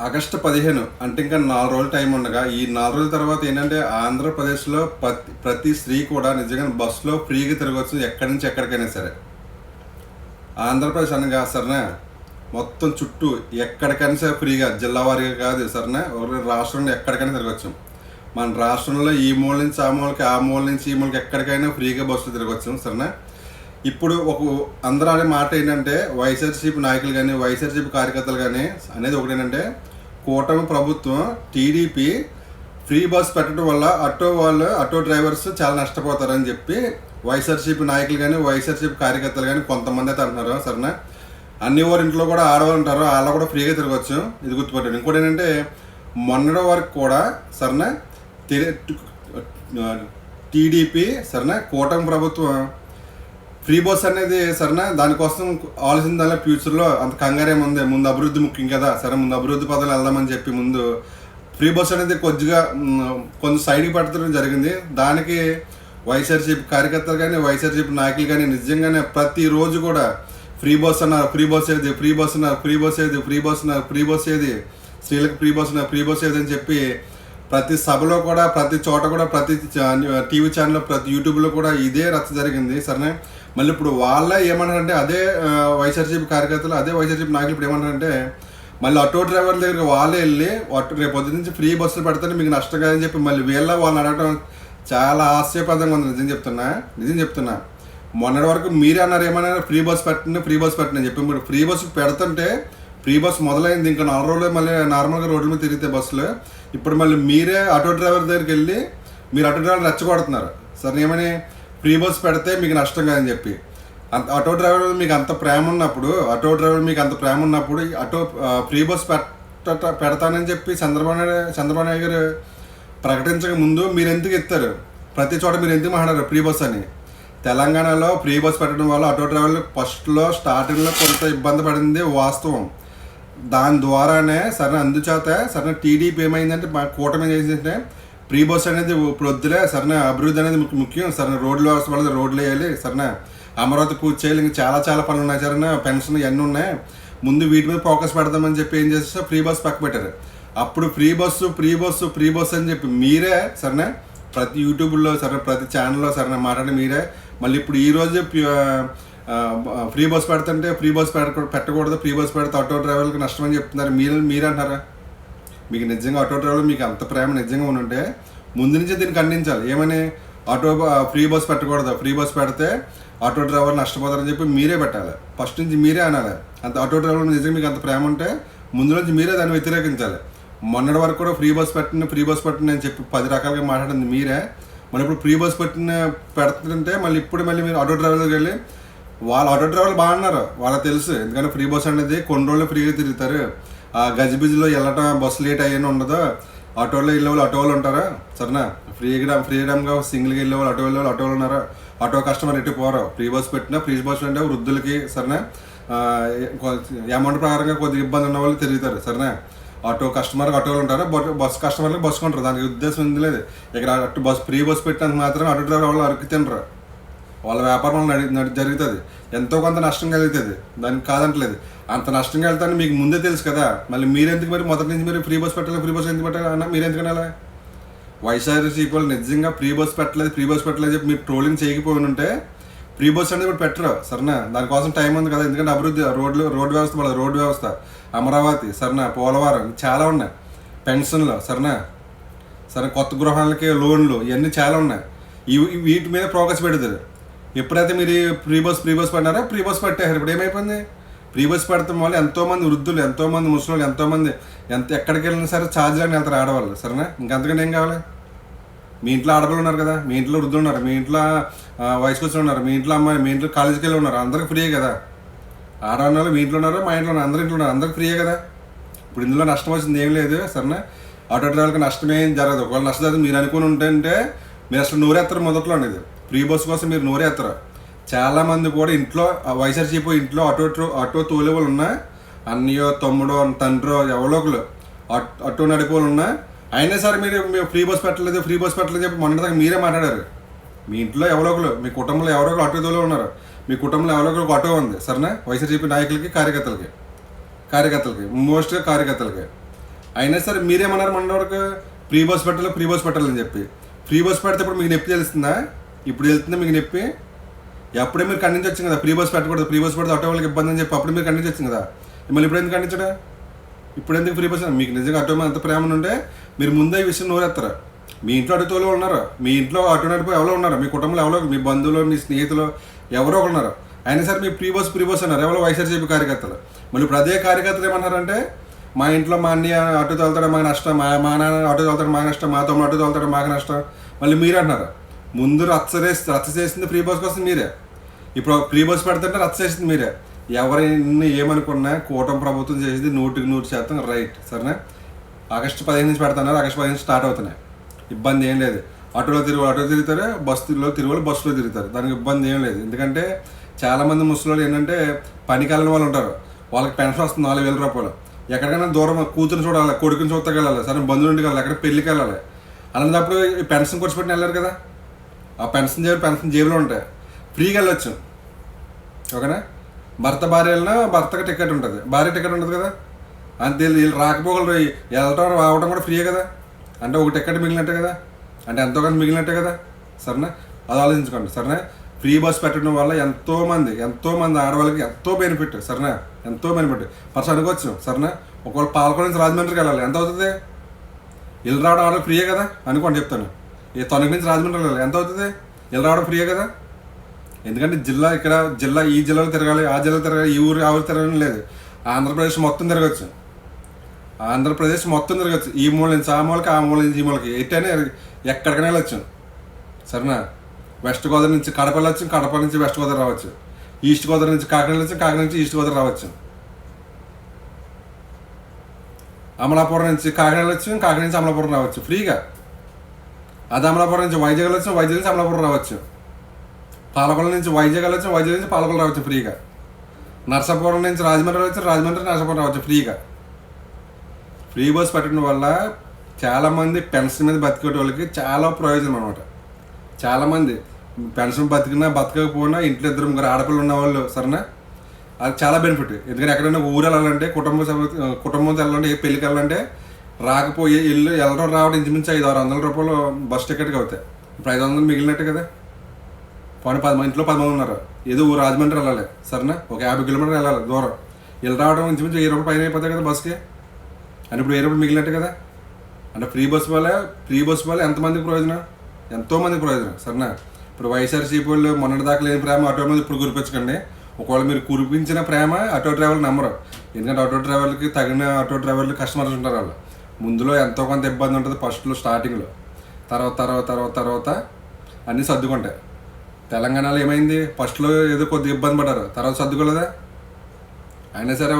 August పదిహేను అంటే ఇంకా నాలుగు రోజులు టైం ఉండగా ఈ నాలుగు రోజుల తర్వాత ఏంటంటే ఆంధ్రప్రదేశ్లో ప్రతి ప్రతి స్త్రీ కూడా నిజంగా బస్సులో ఫ్రీగా తిరగవచ్చు ఎక్కడి నుంచి ఎక్కడికైనా సరే. ఆంధ్రప్రదేశ్ అనగా సరేనా? మొత్తం చుట్టూ ఎక్కడికైనా సరే ఫ్రీగా జిల్లా వారిగా కాదు సరేనా? రాష్ట్రంలో ఎక్కడికైనా తిరగచ్చు. మన రాష్ట్రంలో ఈ మూల నుంచి ఆ మూలకి ఆ మూల నుంచి ఈ మూలకి ఎక్కడికైనా ఫ్రీగా బస్సులు తిరగవచ్చు సరేనా? ఇప్పుడు ఒక అందరూ అనే మాట ఏంటంటే వైఎస్ఆర్సీపీ నాయకులు కానీ వైఎస్ఆర్సీపీ కార్యకర్తలు కానీ అనేది ఒకటి ఏంటంటే కూటమి ప్రభుత్వం టీడీపీ ఫ్రీ బస్ పెట్టడం వల్ల ఆటో వాళ్ళు ఆటో డ్రైవర్స్ చాలా నష్టపోతారని చెప్పి వైఎస్ఆర్సీపీ నాయకులు కానీ వైఎస్ఆర్సీపీ కార్యకర్తలు కానీ కొంతమంది అయితే అంటున్నారు. సరేనా? అన్ని ఊరి ఇంట్లో కూడా ఆడవాళ్ళు ఉంటారు. వాళ్ళు కూడా ఫ్రీగా తిరగచ్చు. ఇది గుర్తుపెట్టండి. ఇంకోటి ఏంటంటే మొన్నటి వరకు కూడా సరేనా? టీడీపీ సరేనా? కూటమి ప్రభుత్వం ఫ్రీ బస్ అనేది సరేనా దానికోసం ఆలోచన దాని ఫ్యూచర్లో అంత కంగారేముంది ముందు అభివృద్ధి ముఖ్యం కదా సరే ముందు అభివృద్ధి పదాలు వెళ్దామని చెప్పి ముందు ఫ్రీ బస్ అనేది కొద్దిగా కొంచెం సైడ్కి పెట్టడం జరిగింది దానికి వైఎస్ఆర్సీపీ కార్యకర్తలు కానీ వైఎస్ఆర్సీపీ నాయకులు కానీ నిజంగానే ప్రతిరోజు కూడా ఫ్రీ బస్ అన్నారు ఫ్రీ బస్ ఏది ఫ్రీ బస్ అన్నారు ఫ్రీ బస్ ఏది ఫ్రీ బస్ అన్నారు ఫ్రీ బస్ ఏది స్త్రీలకు ఫ్రీ బస్ అన్నారు ఫ్రీ బస్ ఏది అని చెప్పి ప్రతి సభలో కూడా ప్రతి చోట కూడా ప్రతి టీవీ ఛానల్ ప్రతి యూట్యూబ్లో కూడా ఇదే రచ్చ జరిగింది సరేనా మళ్ళీ ఇప్పుడు వాళ్ళే ఏమన్నారంటే అదే వైఎస్ఆర్సీపీ కార్యకర్తలు అదే వైఎస్ఆర్సీపీ నాయకులు ఇప్పుడు ఏమన్నారంటే మళ్ళీ ఆటో డ్రైవర్ దగ్గరికి వాళ్ళే వెళ్ళి రేపు పొద్దు నుంచి ఫ్రీ బస్సులు పెడితే మీకు నష్టం కాదని చెప్పి మళ్ళీ వీళ్ళ వాళ్ళని అడగడం చాలా ఆశ్చర్యపదంగా ఉంది. నిజం చెప్తున్నా నిజం చెప్తున్నా. మొన్నటి వరకు మీరే అన్నారు ఏమన్నారు? ఫ్రీ బస్ పెట్టండి ఫ్రీ బస్ పెట్టండి అని చెప్పి. మీరు ఫ్రీ బస్ పెడుతుంటే ఫ్రీ బస్ మొదలైంది. ఇంకా నాలుగు రోజులు మళ్ళీ నార్మల్గా రోడ్ల మీద తిరిగితే బస్సులు. ఇప్పుడు మళ్ళీ మీరే ఆటో డ్రైవర్ దగ్గరికి వెళ్ళి మీరు ఆటో డ్రైవర్ రెచ్చగొడుతున్నారు. సరే ఏమని ఫ్రీ బస్ పెడితే మీకు నష్టం కాదని చెప్పి. అంత ఆటో డ్రైవర్ మీకు అంత ప్రేమ ఉన్నప్పుడు ఆటో డ్రైవర్ మీకు అంత ప్రేమ ఉన్నప్పుడు ఆటో ఫ్రీ బస్ పెట్ట పెడతానని చెప్పి చంద్రబాబు నాయుడు చంద్రబాబు నాయుడు గారు ప్రకటించక ముందు మీరు ఎందుకు ఎత్తారు? ప్రతి చోట మీరు ఎందుకు మాట్లాడారు ఫ్రీ బస్ అని? తెలంగాణలో ఫ్రీ బస్ పెట్టడం వల్ల ఆటో డ్రైవర్లు ఫస్ట్లో స్టార్టింగ్లో కొంత ఇబ్బంది పడింది వాస్తవం. దాని ద్వారానే సరైన అందుచేత సరైన టీడీపీ ఏమైందంటే మా కూటమి ఏం చేసిందంటే ప్రీ బస్ అనేది ఇప్పుడు వద్దులే సరైన అభివృద్ధి అనేది ముఖ్యం సరైన రోడ్లు అవసరం వల్ల రోడ్లు వేయాలి సరైన అమరావతి పూర్తి చేయాలి. ఇంకా చాలా చాలా పనులు ఉన్నాయి సరైన పెన్షన్ ఇవన్నీ ఉన్నాయి. ముందు వీటి మీద ఫోకస్ పెడదామని చెప్పి ఏం చేస్తే ఫ్రీ బస్ పక్క పెట్టారు. అప్పుడు free bus free bus free bus అని చెప్పి మీరే సరేనా ప్రతి యూట్యూబ్లో సరే ప్రతి ఛానల్లో సరే మాట్లాడి మీరే. మళ్ళీ ఇప్పుడు ఈ రోజు ఫ్రీ బస్ పెడుతుంటే ఫ్రీ బస్ పెట్టకూడదు ఫ్రీ బస్ పెడితే ఆటో డ్రైవర్లకు నష్టం అని చెప్తున్నారు. మీరు మీరు అంటారా మీకు నిజంగా ఆటో డ్రైవర్ మీకు అంత ప్రేమ నిజంగా ఉంటే ముందు నుంచే దీన్ని ఖండించాలి. ఏమని? ఆటో ఫ్రీ బస్ పెట్టకూడదు. ఫ్రీ బస్ పెడితే ఆటో డ్రైవర్ నష్టపోతారని చెప్పి మీరే పెట్టాలి. ఫస్ట్ నుంచి మీరే అనాలి. అంత ఆటో డ్రైవర్ నిజంగా మీకు అంత ప్రేమ ఉంటే ముందు నుంచి మీరే దాన్ని వ్యతిరేకించాలి. మొన్నటి వరకు కూడా ఫ్రీ బస్ పెట్టండి ఫ్రీ బస్ పెట్టండి అని చెప్పి పది రకాలుగా మాట్లాడింది మీరే. మళ్ళీ ఇప్పుడు ఫ్రీ బస్ పెట్టిన పెడుతుంటే మళ్ళీ ఇప్పుడు మళ్ళీ మీరు ఆటో డ్రైవర్కి వెళ్ళి వాళ్ళ ఆటో డ్రైవర్లు బాగున్నారు. వాళ్ళకి తెలుసు. ఎందుకంటే ఫ్రీ బస్ అనేది కొన్ని రోజులు ఫ్రీగా తిరుగుతారు. గజిబిజిలో వెళ్ళటం బస్సు లేట్ అయ్యని ఉండదు? ఆటోలో వెళ్ళే వాళ్ళు ఆటో వాళ్ళు ఉంటారా? సరేనా? ఫ్రీగా ఫ్రీడమ్గా సింగిల్గా వెళ్ళే వాళ్ళు ఆటో వెళ్ళే వాళ్ళు ఆటో ఉన్నారా? ఆటో కస్టమర్ ఎట్టి పోరు? ఫ్రీ బస్ పెట్టినా ఫ్రీ బస్ అంటే వృద్ధులకి సరేనా? అమౌంట్ ప్రకారంగా కొద్దిగా ఇబ్బంది ఉన్న వాళ్ళు తిరుగుతారు సరేనా? ఆటో కస్టమర్ ఆటోలు ఉంటారు? బట్ బస్ కస్టమర్లకు బస్సు కొంటారు దానికి ఉద్దేశం ఉంది లేదు ఇక్కడ అటు బస్ ఫ్రీ బస్ పెట్టినందుకు మాత్రం ఆటో డ్రైవర్ వాళ్ళు అరకు తినరు. వాళ్ళ వ్యాపారం నడి నడి జరుగుతుంది. ఎంతో కొంత నష్టం కలుగుతుంది. దానికి కాదంటలేదు. అంత నష్టంగా వెళ్తాను మీకు ముందే తెలుసు కదా. మళ్ళీ మీరెందుకు మరి మొదటి నుంచి మీరు ఫ్రీ బస్ పెట్టాలి ఫ్రీ బస్ ఎందుకు పెట్టాలి అన్న మీరు ఎందుకు అనాలి వైఎస్ఆర్సీపీ వాళ్ళు నిజంగా ఫ్రీ బస్ పెట్టలేదు ఫ్రీ బస్ పెట్టలేదు చెప్పి మీరు ట్రోలింగ్ చేయకపోయి ఉంటే ఫ్రీ బస్ అనేది ఇప్పుడు పెట్టరు సరేనా? దానికోసం టైం ఉంది కదా ఎందుకంటే అభివృద్ధి రోడ్లు రోడ్డు వ్యవస్థ మన రోడ్డు వ్యవస్థ. అమరావతి సరేనా? పోలవరం చాలా ఉన్నాయి. పెన్షన్లు సరేనా? సరే కొత్త గృహాలకి లోన్లు ఇవన్నీ చాలా ఉన్నాయి. ఇవి వీటి మీద ప్రోగ్రెస్ పెడతారు. ఎప్పుడైతే మీరు ఫ్రీ బస్ ఫ్రీ బస్ పడినారో ఫ్రీ బస్ పట్టారు ఇప్పుడు ఏమైపోయింది? ప్రీ బస్ పెడతాం వల్ల ఎంతోమంది వృద్ధులు ఎంతోమంది ముసలి ఎంతోమంది ఎంత ఎక్కడికి వెళ్ళినా సరే ఛార్జ్ అని వెళ్తారు ఆడవాళ్ళు సరేనా? ఇంకంతకంటే ఏం కావాలి? మీ ఇంట్లో ఆడపిల్లలు ఉన్నారు కదా మీ ఇంట్లో వృద్ధులు ఉన్నారు మీ ఇంట్లో ఆ, ఉన్నారు మీ ఇంట్లో అమ్మాయి మీ ఇంట్లో కాలేజీకి వెళ్ళి ఉన్నారు అందరికి ఫ్రీయే కదా. ఆడవాళ్ళు మీ ఇంట్లో ఉన్నారు మా ఇంట్లో ఉన్నారు అందరి ఇంట్లో ఉన్నారు అందరికి ఫ్రీయే కదా. ఇప్పుడు ఇందులో నష్టం వచ్చింది ఏం లేదు సరేనా? ఆటో డ్రైవర్కి నష్టం ఏం జరగదు. ఒకవేళ నష్టం మీరు అనుకుని ఉంటే మీరు అసలు నోరేస్తారు మొదట్లో అనేది. ఫ్రీ బస్ కోసం మీరు నోరేస్తారు చాలా మంది కూడా ఇంట్లో వైఎస్ఆర్సీపీ ఇంట్లో ఆటో అటు ఆటో తోలే వాళ్ళు ఉన్నా అన్నయ్యో తమ్ముడో తండ్రో ఎవరో ఒకరు అటు ఆటో నడిపే వాళ్ళు ఉన్నా అయినా సరే మీరు మీరు ఫ్రీ బస్ పెట్టలేదు ఫ్రీ బస్ పెట్టలేదు చెప్పి మొన్న దాకా మీరే మాట్లాడారు. మీ ఇంట్లో ఎవరో ఒకరు మీ కుటుంబంలో ఎవరో ఒకరు ఆటో తోలే ఉన్నారు. మీ కుటుంబంలో ఎవరో ఒకరు ఒక ఆటో ఉంది సరేనా? వైఎస్ఆర్సీపీ నాయకులకి కార్యకర్తలకి. కార్యకర్తలకి మోస్ట్గా కార్యకర్తలకి. అయినా సరే మీరేమన్నారు మన వరకు? ఫ్రీ బస్ పెట్టాలి ఫ్రీ బస్ పెట్టాలని చెప్పి. ఫ్రీ బస్ పెడితే ఇప్పుడు మీకు నొప్పి తెలుస్తుందా? ఇప్పుడు వెళ్తుందా మీకు నొప్పి? అప్పుడే మీరు ఖండించవచ్చు కదా ఫ్రీ బస్ పెట్టకూడదు ప్రీ బస్ పెడితే ఆటో వాళ్ళకి ఇబ్బంది అని చెప్పి అప్పుడు మీరు ఖండించవచ్చు కదా. మళ్ళీ ఇప్పుడు ఎందుకు ఖండించడా ఇప్పుడు ఎందుకు ఫ్రీ బస్? మీకు నిజంగా ఆటో మీద అంత ప్రేమ ఉంటే మీరు ముందే ఈ విషయం నోరెత్తారు. మీ ఇంట్లో ఆటో ఉన్నారు. మీ ఇంట్లో ఆటో నడిపి ఎవరో ఉన్నారు. మీ కుటుంబంలో ఎవరో మీ బంధువులు మీ స్నేహితులు ఎవరో ఒకరు ఉన్నారు. అయినా సరే మీ ప్రీ బస్ ప్రీ బస్ అన్నారు. ఎవరో వైఎస్ఆర్సీపీ కార్యకర్తలు. మళ్ళీ ఇప్పుడు అదే కార్యకర్తలు ఏమన్నారంటే మా ఇంట్లో మా అన్నయ్య ఆటో తోలుతాడు మాకు నష్టం మా మా నాన్న ఆటో తోలుతాడు మాకు నష్టం మా తమ్ముడు ఆటో తోలుతాడు మాకు నష్టం మళ్ళీ మీరు అంటున్నారు. ముందు రచ్చ రచ్చ చేసింది ఫ్రీ బస్ కోసం మీరే. ఇప్పుడు ఫ్రీ బస్ పెడుతుంటే రచ్చ చేసింది మీరే. ఎవరైనా ఏమనుకున్నా కూటమి ప్రభుత్వం చేసేది నూటికి నూరు శాతం రైట్ సరేనా? ఆగస్టు పదిహేను నుంచి పెడుతున్నారు ఆగస్టు పదిహేను నుంచి స్టార్ట్ అవుతున్నాయి. ఇబ్బంది ఏం లేదు. ఆటోలో తిరుగు ఆటో తిరుగుతారు బస్సులో తిరుగులు బస్సులో తిరుగుతారు. దానికి ఇబ్బంది ఏం లేదు. ఎందుకంటే చాలామంది ముసలి ఏంటంటే పనికాలని వాళ్ళు ఉంటారు. వాళ్ళకి పెన్షన్ వస్తుంది నాలుగు వేల రూపాయలు. ఎక్కడికైనా దూరం కూతురు చూడాలి కొడుకుని చూడతాకి వెళ్ళాలి సరే బంధువులు వెళ్ళాలి ఎక్కడ పెళ్ళికి వెళ్ళాలి. అలాంటప్పుడు ఈ పెన్షన్ ఖర్చు పెట్టిన వెళ్ళారు కదా? ఆ పెన్షన్ జేబులు పెన్షన్ జేబులో ఉంటాయి ఫ్రీగా వెళ్ళొచ్చు. ఓకేనా? భర్త భార్య వెళ్ళినా భర్తకి టికెట్ ఉంటుంది. భార్య టికెట్ ఉంటుంది కదా? అంతే వీళ్ళు రాకపోగలరు వెళ్ళటం రావడం కూడా ఫ్రీయే కదా? అంటే ఒక టికెట్ మిగిలినట్టే కదా? అంటే ఎంతో కొంత మిగిలినట్టే కదా? సరేనా? అది ఆలోచించుకోండి సరేనా? ఫ్రీ బస్ పెట్టడం వల్ల ఎంతోమంది ఎంతోమంది ఆడవాళ్ళకి ఎంతో బెనిఫిట్ సరేనా? ఎంతో బెనిఫిట్. పర్సన్ అనుకోవచ్చు సరేనా? ఒకవేళ పాలకొండ నుంచి రాజమండ్రికి వెళ్ళాలి ఎంత అవుతుంది? ఇల్లు రావడం ఆడ ఫ్రీయే కదా? అనుకోండి చెప్తాను. తొనకి నుంచి రాజమండ్రి వెళ్ళాలి ఎంత అవుతుంది? ఇల్లు రావడం ఫ్రీయే కదా? ఎందుకంటే జిల్లా ఇక్కడ జిల్లా ఈ జిల్లాలో తిరగాలి ఆ జిల్లా తిరగాలి ఈ ఊరు ఆ ఊరు తిరగడం లేదు. ఆంధ్రప్రదేశ్ మొత్తం తిరగచ్చు. ఆంధ్రప్రదేశ్ మొత్తం తిరగచ్చు. ఈ మూల నుంచి ఆ మూలకి ఆ మూల నుంచి ఈ మూలకి. ఎట్టనే ఎక్కడికైనా వెళ్ళొచ్చు. సరేనా? వెస్ట్ గోదావరి నుంచి కడప వెళ్ళొచ్చు కడప నుంచి వెస్ట్ గోదావరి రావచ్చు. ఈస్ట్ గోదావరి నుంచి కాకినాడ వెళ్ళొచ్చు కాకినాడ నుంచి ఈస్ట్ గోదావరి రావచ్చు. అమలాపురం నుంచి కాకినాడ వెళ్ళొచ్చు కాకినాడ నుంచి అమలాపురం రావచ్చు. ఫ్రీగా. అది అమలాపురం నుంచి వైజాగ్ వెళ్ళొచ్చు వైజాగ్ నుంచి అమలాపురం రావచ్చు. పాలకొల నుంచి వైజాగ్ వెళ్ళొచ్చు వైజాగ్ నుంచి పాలకొల రావచ్చు ఫ్రీగా. నర్సాపురం నుంచి రాజమండ్రి రావచ్చు రాజమండ్రి నర్సాపురం రావచ్చు ఫ్రీగా. ఫ్రీ బస్ పెట్టడం వల్ల చాలామంది పెన్షన్ మీద బతికే వాళ్ళకి చాలా ప్రయోజనం అనమాట చాలామంది పెన్షన్ బతికినా బతకకపోయినా ఇంట్లో ఇద్దరు ముగ్గురు ఆడపిల్లలు ఉన్నవాళ్ళు సరేనా? అది చాలా బెనిఫిట్. ఎందుకంటే ఎక్కడైనా ఊరు వెళ్ళాలంటే కుటుంబ కుటుంబంతో వెళ్ళాలంటే ఏ పెళ్ళికి వెళ్ళాలంటే రాకపోయి ఇల్లు వెళ్ళడం రావడం ఇంచుమించు ఐదు ఆరు వందల రూపాయలు బస్ టికెట్కి అవుతాయి. ఇప్పుడు ఐదు వందలు మిగిలినట్టే కదా. పోనీ పది మంది ఇంట్లో పది మంది ఉన్నారు. ఏదో రాజమండ్రి వెళ్ళాలి సరేనా? ఒక యాభై కిలోమీటర్లు వెళ్ళాలి దూరం. వెళ్ళి రావడం ఇంచుమించు వెయ్యి రూపాయలు పైన అయిపోతాయి కదా బస్కి. అంటే ఇప్పుడు వెయ్యి రూపాయలు మిగిలినట్టు కదా. అంటే ఫ్రీ బస్ వల్ల ఫ్రీ బస్ వల్ల ఎంతమందికి ప్రయోజనం? ఎంతోమంది ప్రయోజనం సరేనా? ఇప్పుడు వైఎస్ఆర్సీపీ వాళ్ళు మొన్నటి దాకా లేని ప్రేమ ఆటో మీద ఇప్పుడు కురిపించకండి ఒకవేళ మీరు కురిపించిన ప్రేమ ఆటో డ్రైవర్లు నమ్మరు. ఎందుకంటే ఆటో డ్రైవర్లకి తగిన ఆటో డ్రైవర్లు కస్టమర్స్ ఉంటారు వాళ్ళు. ముందులో ఎంతో కొంత ఇబ్బంది ఉంటుంది ఫస్ట్లో స్టార్టింగ్లో తర్వాత తర్వాత తర్వాత తర్వాత అన్నీ సర్దుకుంటాయి. తెలంగాణలో ఏమైంది? ఫస్ట్లో ఏదో కొద్దిగా ఇబ్బంది పడ్డారు. తర్వాత సర్దుకోలేదా? అయినా సరే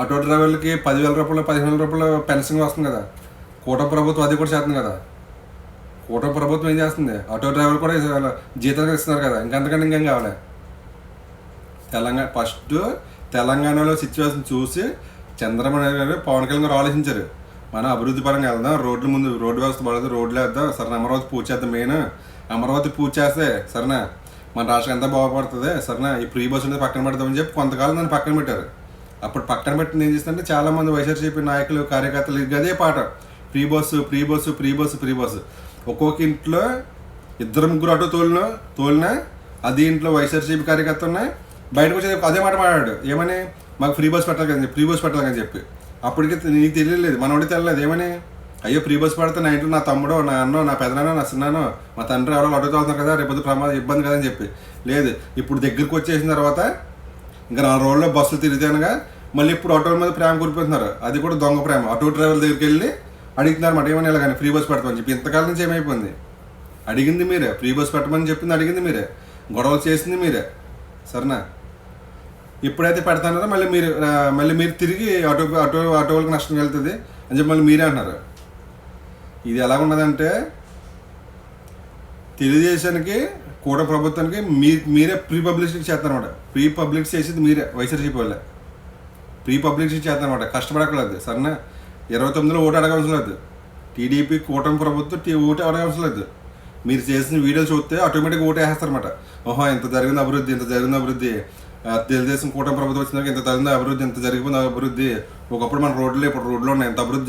ఆటో డ్రైవర్లకి పదివేల రూపాయలు పదిహేను వేల రూపాయలు పెన్షన్ వస్తుంది కదా. కూట ప్రభుత్వం అది కూడా చేస్తుంది కదా. కూట ప్రభుత్వం ఏం చేస్తుంది? ఆటో డ్రైవర్ కూడా ఇస- జీతాలు ఇస్తున్నారు కదా. ఇంకంతకంటే ఇంకేం కావాలి? తెలంగాణ ఫస్ట్ తెలంగాణలో సిచ్యువేషన్ చూసి చంద్రబాబు నాయుడు గారు పవన్ కళ్యాణ్ గారు ఆలోచించారు. మనం అభివృద్ధి పరంగా వెళ్దాం. రోడ్ల ముందు రోడ్డు వ్యవస్థ పడదు రోడ్లు వేద్దాం. సరే అమరావతి పూజ చేద్దాం మెయిన్. అమరావతి పూజ చేస్తే సరేనా మన రాష్ట్రం ఎంత బాగుపడుతుంది సరేనా ఈ ఫ్రీ బస్ అనేది పక్కన పెడదామని చెప్పి కొంతకాలం దాన్ని పక్కన పెట్టారు. అప్పుడు పక్కన పెట్టిన ఏం చేస్తుంటే చాలా మంది వైఎస్ఆర్సీపీ నాయకులు కార్యకర్తలు అదే పాట. Free bus free bus free bus free bus. ఒక్కొక్క ఇంట్లో ఇద్దరు ముగ్గురు అటు తోలిన తోలినా అది ఇంట్లో వైఎస్ఆర్సీపీ కార్యకర్త ఉన్నాయి బయటకు వచ్చి అదే మాట మాట్లాడాడు. ఏమని? మాకు ఫ్రీ బస్ పెట్టాలి కదా ఫ్రీ బస్ పెట్టాలి అని చెప్పి. అప్పటికే నీకు తెలియలేదు. మనోడి తెలియలేదు. ఏమని? అయ్యో ప్రీ బస్ పడితే నా ఇంట్లో నా తమ్ముడో నా అన్నో నా పెదనానో నా చిన్నానో మా తండ్రి ఎవరో అడుగుతున్నారు కదా రేపు ప్రమాదం ఇబ్బంది కదా అని చెప్పి. లేదు ఇప్పుడు దగ్గరికి వచ్చేసిన తర్వాత ఇంకా నాలుగు రోజుల్లో బస్సులు తిరిగితేనగా మళ్ళీ ఇప్పుడు ఆటోల మీద ప్రేమ కురిపోతున్నారు అది కూడా దొంగ ప్రేమ. ఆటో డ్రైవర్ దగ్గరికి వెళ్ళి అడుగుతున్నారు మాట ఏమని వెళ్ళగానే ఫ్రీ బస్ పెడతామని చెప్పి. ఇంతకాలం నుంచి ఏమైపోయింది? అడిగింది మీరే. ఫ్రీ బస్ పెట్టమని చెప్పింది అడిగింది మీరే. గొడవలు చేసింది మీరే. సరేనా? ఎప్పుడైతే పెడతానో మళ్ళీ మీరు మళ్ళీ మీరు తిరిగి ఆటో ఆటో ఆటో వాళ్ళకి నష్టం వెళ్తుంది అని చెప్పి మళ్ళీ మీరే అంటున్నారు. ఇది ఎలా ఉన్నదంటే తెలుగుదేశానికి కూడా ప్రభుత్వానికి మీ మీరే ప్రీ పబ్లిసిటీ చేస్తారనమాట ప్రీ పబ్లిసిటీ చేసేది మీరే వైఎస్ఆర్సీపీ వాళ్ళే. ప్రీ పబ్లిసిటీ చేస్తారనమాట కష్టపడక్కర్లేదు. సరేనా ఇరవై తొమ్మిదిలో ఓటు అడగవలసిన లేదు. టీడీపీ కూటమి ప్రభుత్వం టీ ఓటు అడగవలసిన లేదు. మీరు చేసిన వీడియోలు చూస్తే ఆటోమేటిక్గా ఓటు వేస్తారనమాట ఓహో ఇంత జరిగిన అభివృద్ధి ఇంత జరిగిన అభివృద్ధి. తెలుగుదేశం కూటమి ప్రభుత్వం వచ్చినాక ఇంత తగిన అభివృద్ధి ఇంత జరిగిపోయింది అభివృద్ధి. ఒకప్పుడు మన రోడ్లు ఇప్పుడు రోడ్లు ఉన్నాయి ఎంత అభివృద్ధి